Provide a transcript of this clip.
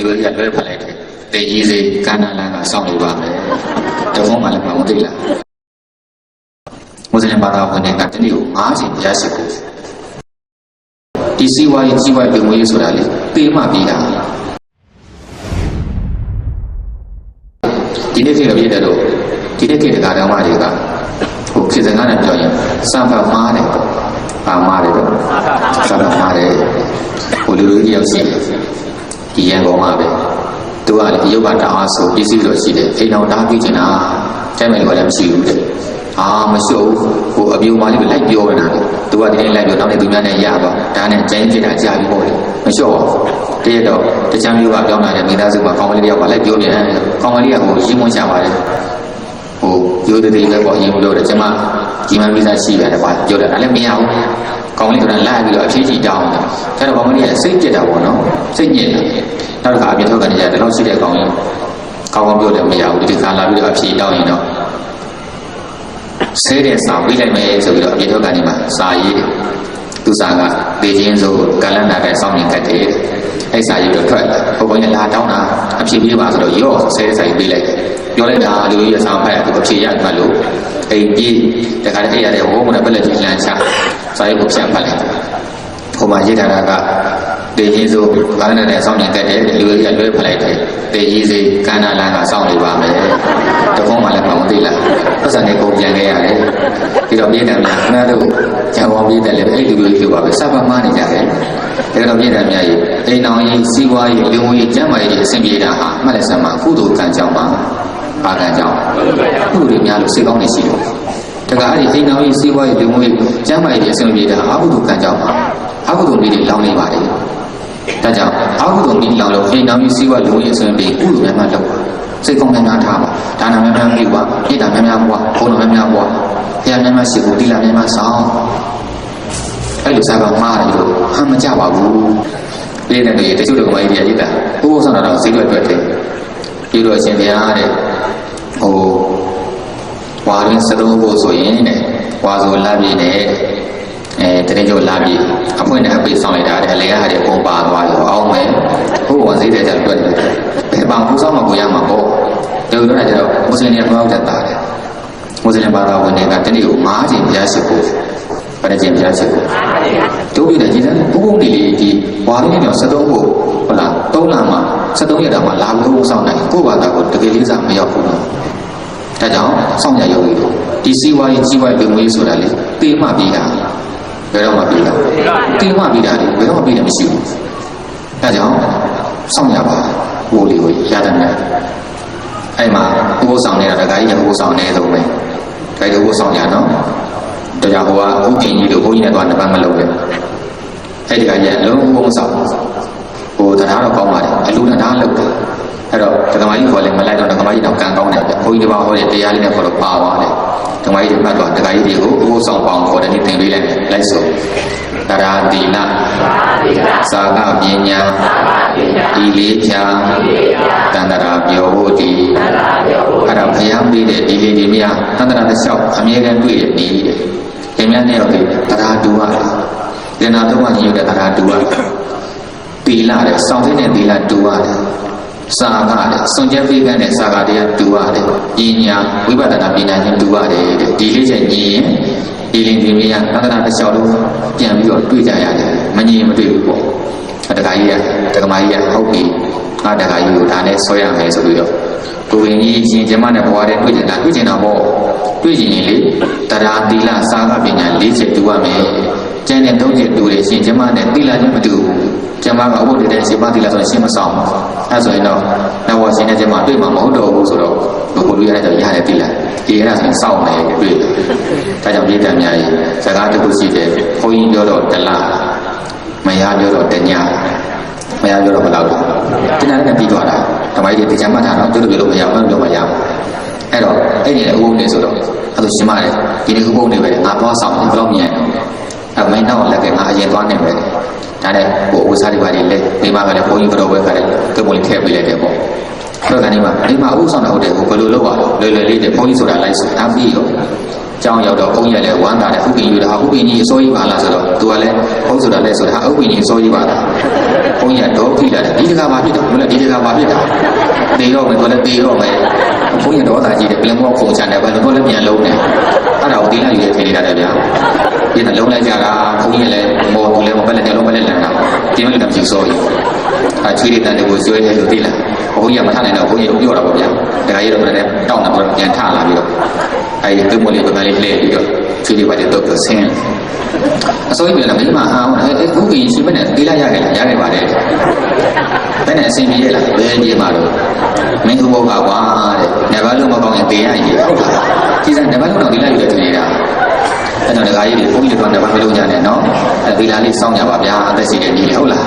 လူကြီးကလွဲဖက်လိုက်တယ်တေကြီးစိကန္နာလန်ကစောင့်နေပါမယ်တဖုံးမှလည်းမဟုတ်သေးလားမွတ်စလင်ဘာသာဝင်တွေကတနည်းကို၅ချိန်ရရှိဖို့ဒီစီဝါရေးကြီးပွားရေးငွေရေးဆိုတာလေတေးမှပြီးတာဒီနေ့ခေတ်ကပြည့်တဲ့တော့ဒီနေ့ခေတ်ကတရားဓမ္မတွေကဟိုခေတ်စကားနဲ့ပြောရင်စံဖတ်မှားတယ်ပေါ့ပါမှားတယ်တော့စံဖတ်မှားတယ်ဟိုလူလူကြီးရောက်ရှိတယ်ဒီ ရန်ကုန်မှာပဲသူကလည်းဒီရုပ်ကတအားဆိုပစ္စည်းတော့ရှိတယ်အိမ်တော်တားပြီးချင်တာတဲမယ်လို့လည်းမရှိဘူးတဲ့အာမရှိဘူးဟိုအပြူမာလေးပဲလိုက်ပြောနေတာလေသူကဒီနေ့လိုက်ပြောနောက်နေ့သူများနဲ့ရပါဒါနဲ့ကျင်းဖြစ်တာကြာပြီပေါ့လေမလျှော့ပါဘူးတရက်တော့တချမ်းမျိုးကပြောင်းလာတဲ့မိသားစုမှာကောင်းကလေးတယောက်ကလိုက်ပြောနေတယ်ကောင်းကလေးကဟိုရင်းမွန်းချပါတယ် ဟိုရိုးသေးသေးပဲပေါ့ရင်မလို့တယ်ကျမကြီးမန်းမိသားရှိရတယ်ကွာပြောတယ်ဒါလည်းမရဘူးကောင်းကလေးကလည်းလိုက်ပြီးတော့အဖြေကြီးတောင်းတယ်အဲတော့ကောင်းကလေးကစိတ်ကြက်တာပေါ့နော်စိတ်ညစ်တာနောက်တစ်ခါအပြင်ထုတ်ကနေကြတယ်လို့ရှိတဲ့ကောင်းရင်ကောင်းကောင်းပြောတယ်မရဘူးဒီခါလာပြီးတော့အဖြေတောင်းရင်တော့ဆဲတဲ့စာဝိလိုက်မယ်ဆိုပြီးတော့အပြင်ထုတ်ကနေမှစာရေးတယ်သူစာကဒေချင်းဆိုကလန္နာတဲ့စောင်းနေကတ်တယ် အဲ့စာရေးတော့ထွက်ဘုံဘုံနဲ့လာတောင်းတာအဖြေပေးပါဆိုတော့ရော့ဆဲတဲ့စာရေးပေးလိုက်တယ်ပြောလိုက်တာလူကြီးရဆောင်ဖက်သူအဖြေရမှလို့အိမ်ကြီးတခါတည်းအဲ့ရတဲ့ဝုန်းမနဲ့ပက်လက်ကြီးလမ်းချစာရေးကိုဖြန့်ဖတ်လိုက်တယ်ဟိုမှာရေးထားတာက တေကြီးဆိုဘာနဲ့နဲ့စောင့်နေတတ်တယ်လူကြီးကလွဲဖလိုက်တယ်တေကြီးစီကန္နာလန်ကစောင့်နေပါမယ်တကုံးမှလည်းမဟုတ်သေးလားပတ်စံနေကုန်ပြန်ခဲ့ရတယ်ပြီးတော့ပြည်တယ်များခဏတို့ဂျန်ဝေါပြည်တယ်လည်းအဲ့လူကြီးလိုပါပဲစပ်ပတ်မှနေကြတယ်ဒါတော့ပြည်တယ်များကြီးအိမ်တော်ကြီးစီးပွားရေးလူမှုရေးကျန်းမာရေးအဆင်ပြေတာဟာမှတ်လက်စမ်းမှာကုသိုလ်ကံကြောင့်ပါပါကံကြောင့်ကုသိုလ်များလို့စိတ်ကောင်းနေရှိတယ်တကယ်အဲ့ဒီအိမ်တော်ကြီးစီးပွားရေးလူမှုရေးကျန်းမာရေးအဆင်ပြေတာအကုသိုလ်ကံကြောင့်ပါအကုသိုလ်နည်းတွေလောင်းနေပါတယ်ဒါ ကြောင့်အကုသိုလ်နည်းလောင်းလို့အိမ်တော်ကြီးစီးပွားလူမှုရေးအဆင်ပြေကုသိုလ်များများလုပ်ပါစိတ်ကောင်းများများထားပါဒါနများများပြုပါပြည့်တာများများပွားဘုံတော်များများပွားဘုရားများများရှိဖို့တိလာများများဆောင်အဲ့လိုစားပါမှားတယ်လို့ဟမ်းမကြပါဘူးလေးနဲ့တည်းတချို့တော့မကြီးပြရည်တာဘိုးဘိုးဆောင်တော့ဈေးတွေအတွက်တယ်ပြီးတော့အရှင်ဘုရားတဲ့ဟိုဝါရင်းစတုံးဖို့ဆိုရင်တဲ့ဝါဆိုလာပြီနဲ့ အဲတရင်ကျော်လာပြီအဖွင့်နဲ့အပိတ်ဆောင်လိုက်တာတဲ့အလေကဟာတွေပုံပါသွားရောအောင်မယ်ဟိုဝန်စည်းတဲ့ကြတွက်တယ်ဘယ်မှာပူဆောင်မှာကိုရမှာပေါ့ဒီလိုတော့ကျတော့မွတ်စလင်တွေတော့တက်တာတယ်မွတ်စလင်ဘာသာဝင်တွေကတနေ့ကို၅ချိန်ဘုရားရှိခိုးဘယ်နှချိန်ဘုရားရှိခိုးတို့ပြတဲ့ကြည်စမ်းဘုဘုံဒီလေးဒီဝါရင်းနဲ့73ကိုဟုတ်လား၃လမှာ73ရက်တာမှာလာလို့ဆောင်နိုင်ကိုယ့်ဘာသာကိုတကယ်လေးစားမရောက်ဘူးနော်ဒါကြောင့်စောင့်ရရုံလေးဒီစီဝါရေးကြီးဝါရေးလူမျိုးဆိုတာလေတေးမှပြီးတာ ဘယ်တော့မှပြီးတာတေးမှပြီးတာလေဘယ်တော့မှပြီးတယ်မရှိဘူးဒါကြောင့်စောင့်ရပါဘိုးလေးကိုရတဲ့နဲ့အဲ့မှာဘိုးဆောင်နေတာတခါကြီးကဘိုးဆောင်နေဆုံးပဲဒါကြိုဘိုးဆောင်ကြနော်တရားဟိုကဥပင်ကြီးတို့ဘုန်းကြီးနဲ့တော့နှစ်ပတ်မလုံးပဲအဲ့ဒီကကြီးလုံးဝမဆောင်ဟိုတရားတော့ကောင်းပါတယ်အလူတရားလောက်တယ်အဲ့တော့ဒကမာကြီးခေါ်လဲမလိုက်တော့ဒကမာကြီးတော့ကံကောင်းတယ်ဗျဘုန်းကြီးတစ်ပါးဟောတဲ့တရားလေးနဲ့ခေါ်တော့ပါသွားတယ် ဒကမာကြီးတွေမှတ်သွားဒကာကြီးတွေကိုဘိုးဆောင်ပေါင်းခေါ်တယ်ဒီသင်ပေးလိုက်လိုက်ဆိုတရာတိလသာကပညာဒီလေးဖြာတန္တရာပြောဖို့ဒီအဲ့ဒါဘုရားပေးတဲ့ဒီလေးဒီမြတန္တရာတစ်လျှောက်အမြဲတမ်းတွေ့ရနေတယ်ဒီမြတ်နဲ့တော့ဒီတရားတူရတယ်ဉာဏ်တော့မှညို့တဲ့တရားတူရတယ်တီလာတယ်စောင့်သိတဲ့တီလာတူရတယ် စာကတဲ့စွန်ကြက်ဖေးကန်းတဲ့စာကတရားတူရတယ်ပညာဝိပဿနာပညာချင်းတူရတယ်တဲ့ဒီလေးချက်ညီရင်ဒီလင်ဒီမြသန္တရာတစ်လျှောက်လုံးပြန်ပြီးတော့တွေ့ကြရတယ်မညီမတွေ့ဘူးပေါ့တခါကြီးကတက္ကမကြီးကဟုတ်ပြီငါတခါကြီးကိုဒါနဲ့ဆွဲရမယ်ဆိုပြီးတော့ကိုရင်ကြီးရှင်ကျမနဲ့ဘဝတည်းတွေ့ကြတာတွေ့ကြတာပေါ့တွေ့ကြရင်လေတရားသီလစာကပညာ၄ချက်တူရမယ် ကျန်တဲ့၃ချက်တူတယ်ရှင်ကျမနဲ့သီလချင်းမတူဘူးကျမကဥပဒေတဲ့ရှင်မသီလဆိုရင်ရှင်းမဆောင်အဲဆိုရင်တော့နဝရှင်နဲ့ကျမတွေ့မှာမဟုတ်တော့ဘူးဆိုတော့ဘုရားရတဲ့ရတဲ့သီလဒီအဲ့ဒါဆိုရင်စောင့်မယ်တွေ့ဒါကြောင့်ပြည်တံများကြီးစကားတစ်ခုရှိတယ်ဘုန်းကြီးပြောတော့တလားမရပြောတော့တညမရပြောတော့ဘယ်လောက်လဲတဏှာနဲ့ပြီးသွားတာဓမ္မကြီးတွေတရားမှတ်တာတော့ကျွတ်လို့ပြောလို့မရဘူးပြောမရဘူးအဲ့တော့အဲ့ဒီလေဥပုံနေဆိုတော့အဲ့လိုရှင်းပါတယ်ဒီနေ့ဥပုံနေပဲငါသွားဆောင်ဘယ်တော့မြင်အဲ့မင်းတော့လက်ကငါအရင်သွား နေပဲဒါနဲ့ဟိုဥစားတွေပါလေလက်မိမကလည်းဘုန်းကြီးကတော့ဝဲခါတယ်ကမလေးထည့်ပေးလိုက်တယ်ပေါ့တော့ကနေမှဒီမှာဥဆောင်တာဟုတ်တယ်ဟိုဘယ်လိုလုပ်ပါလဲလွယ်လွယ်လေးနဲ့ဘုန်းကြီးဆိုတာလိုက်ဆိုတာပြီးရောကျောင်းရောက်တော့ဘုန်းကြီးကလည်းဝမ်းသာတယ်ဥပ္ပင်ကြီးကဟာဥပ္ပင်ကြီးအစိုးရပါလားဆိုတော့သူကလည်းဘုန်းဆိုတာလည်းဆိုတာဟာဥပ္ပင်ကြီးအစိုးရပါလားဘုန်းကြီးကတော့ဖိလာတယ်ဒီတကားပါဖြစ်တယ်ဘုလည်းဒီတကားပါဖြစ်တာတေတော့မယ်သူလည်းတေတော့မယ် ဘုန်းကြီးတော့သာကြည့်တယ်ပြင်မောခုံချတယ်ဘယ်လိုတော့လည်းပြန်လုံးတယ်အဲ့ဒါကိုတိလာယူရထင်နေရတယ်ဗျာဒီကလုံးလိုက်ကြတာဘုန်းကြီးလည်းမောသူလည်းမပဲလည်းညလုံးပဲလည်းလန်တာဒီမဲ့လည်းမကြည့်စိုးရအချွေးတဲ့တန်တွေကိုဆွဲတယ်လို့သိလားဘုန်းကြီးကမထနိုင်တော့ဘုန်းကြီးပြောတာပေါ့ဗျာတခါကြီးတော့လည်းတောင်းတာပေါ့ပြန်ထလာပြီးတော့အဲဒီတုံးမလေးပကလေးလှည့်ပြီးတော့ ချွေးလေးပါတဲ့တော့ဆင်းအစိုးရပြန်လာမိမအားအဲအဲခုကရင်ရှိမနဲ့တေးလိုက်ရခဲ့လားရခဲ့ပါတယ်ဘယ်နဲ့အဆင်ပြေရလားဘယ်ပြေမှာတော့မင်းကဘောကကွာတဲ့နဘာလုံးမကောင်းရင်တေးရရင်ဟုတ်လားဒီစားနဘာလုံးတော့ဒီလိုက်ရတဲ့နေတာအဲ့တော့ဒကာကြီးတွေဘုန်းကြီးတွေကတော့နဘာမလုံးကြနဲ့နော်အဲဒီလာလေးစောင့်ကြပါဗျာအသက်ရှိတဲ့ကြီးလေဟုတ်လား